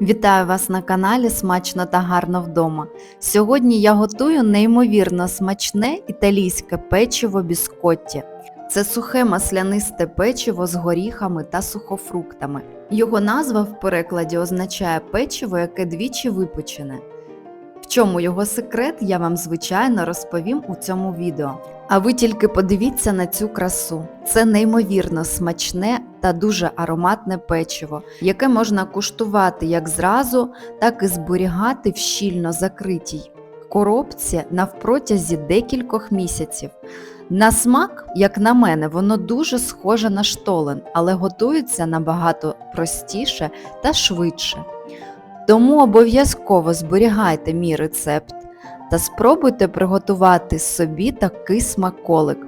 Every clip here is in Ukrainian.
Вітаю вас на каналі Смачно та гарно вдома. Сьогодні я готую неймовірно смачне італійське печиво біскотті. Це сухе маслянисте печиво з горіхами та сухофруктами. Його назва в перекладі означає печиво, яке двічі випечене. В чому його секрет, я вам звичайно розповім у цьому відео. А ви тільки подивіться на цю красу. Це неймовірно смачне та дуже ароматне печиво, яке можна куштувати як зразу, так і зберігати в щільно закритій коробці навпротязі декількох місяців. На смак, як на мене, воно дуже схоже на штолен, але готується набагато простіше та швидше. Тому обов'язково зберігайте мій рецепт та спробуйте приготувати собі такий смаколик.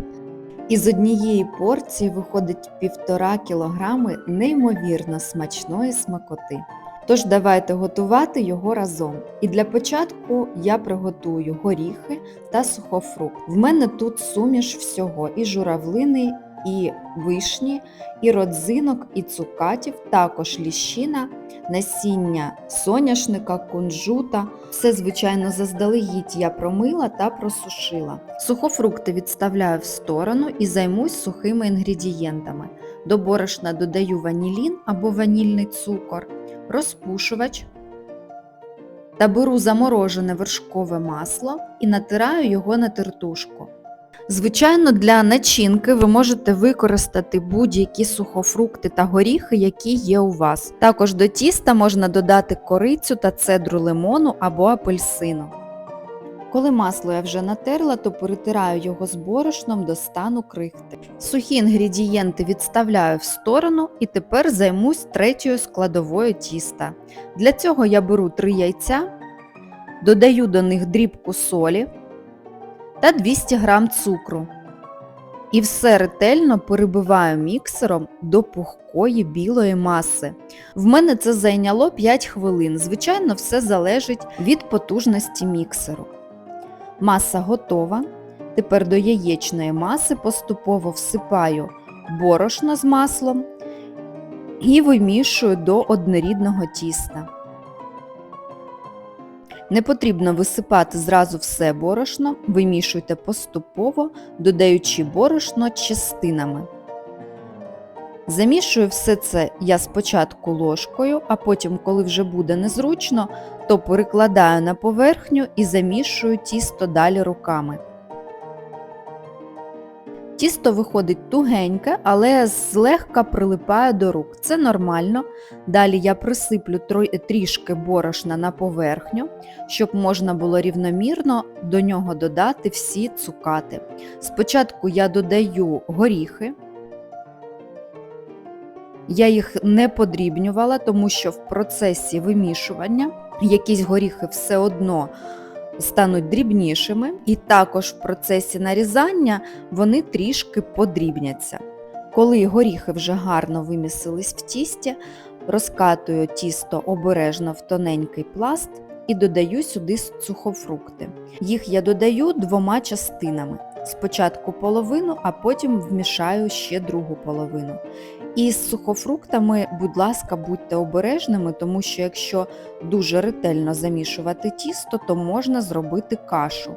Із однієї порції виходить 1,5 кг неймовірно смачної смакоти. Тож давайте готувати його разом. І для початку я приготую горіхи та сухофрукт. В мене тут суміш всього і журавлини, і вишні, і родзинок, і цукатів, також ліщина, насіння соняшника, кунжута. Все, звичайно, заздалегідь я промила та просушила. Сухофрукти відставляю в сторону і займусь сухими інгредієнтами. До борошна додаю ванілін або ванільний цукор, розпушувач та беру заморожене вершкове масло і натираю його на тертушку. Звичайно, для начинки ви можете використати будь-які сухофрукти та горіхи, які є у вас. Також до тіста можна додати корицю та цедру лимону або апельсину. Коли масло я вже натерла, то перетираю його з борошном до стану крихти. Сухі інгредієнти відставляю в сторону і тепер займусь третьою складовою тіста. Для цього я беру 3 яйця, додаю до них дрібку солі та 200 г цукру. І все ретельно перебиваю міксером до пухкої білої маси. В мене це зайняло 5 хвилин. Звичайно, все залежить від потужності міксеру. Маса готова. Тепер до яєчної маси поступово всипаю борошно з маслом і вимішую до однорідного тіста. Не потрібно висипати зразу все борошно, вимішуйте поступово, додаючи борошно частинами. Замішую все це я спочатку ложкою, а потім, коли вже буде незручно, то перекладаю на поверхню і замішую тісто далі руками. Тісто виходить тугеньке, але злегка прилипає до рук. Це нормально. Далі я присиплю трішки борошна на поверхню, щоб можна було рівномірно до нього додати всі цукати. Спочатку я додаю горіхи. Я їх не подрібнювала, тому що в процесі вимішування якісь горіхи все одно стануть дрібнішими, і також в процесі нарізання вони трішки подрібняться. Коли горіхи вже гарно вимісились в тісті, розкатую тісто обережно в тоненький пласт і додаю сюди сухофрукти. Їх я додаю двома частинами. Спочатку половину, а потім вмішаю ще другу половину. І з сухофруктами, будь ласка, будьте обережними, тому що якщо дуже ретельно замішувати тісто, то можна зробити кашу.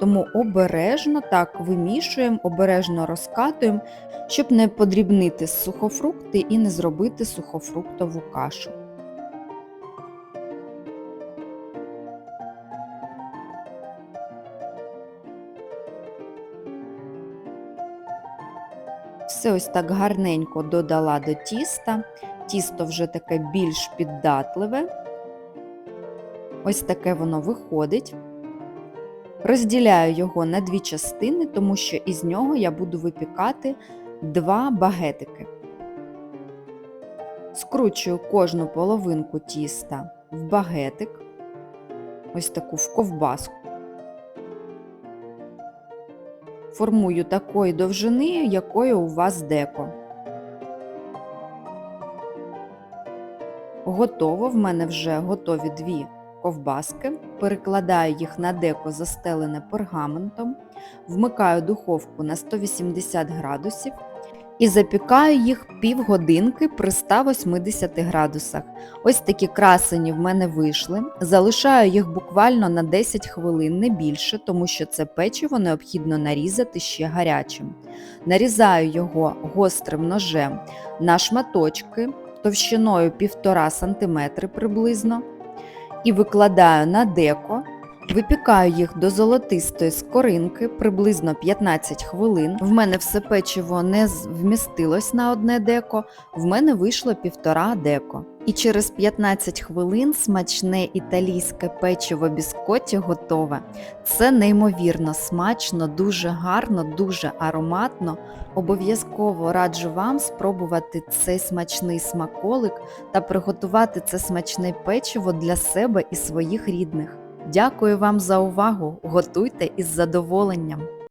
Тому обережно так вимішуємо, обережно розкатуємо, щоб не подрібнити сухофрукти і не зробити сухофруктову кашу. Все ось так гарненько додала до тіста. Тісто вже таке більш піддатливе. Ось таке воно виходить. Розділяю його на дві частини, тому що із нього я буду випікати два багетики. Скручую кожну половинку тіста в багетик, ось таку в ковбаску. Формую такої довжини, якої у вас деко. Готово, в мене вже готові дві ковбаски. Перекладаю їх на деко застелене пергаментом, вмикаю духовку на 180 градусів і запікаю їх півгодинки при 180 градусах. Ось такі красені в мене вийшли. Залишаю їх буквально на 10 хвилин, не більше, тому що це печиво необхідно нарізати ще гарячим. Нарізаю його гострим ножем на шматочки товщиною 1,5 см приблизно і викладаю на деко. Випікаю їх до золотистої скоринки приблизно 15 хвилин. В мене все печиво не вмістилось на одне деко, в мене вийшло півтора деко. І через 15 хвилин смачне італійське печиво біскотті готове. Це неймовірно смачно, дуже гарно, дуже ароматно. Обов'язково раджу вам спробувати цей смачний смаколик та приготувати це смачне печиво для себе і своїх рідних. Дякую вам за увагу! Готуйте із задоволенням!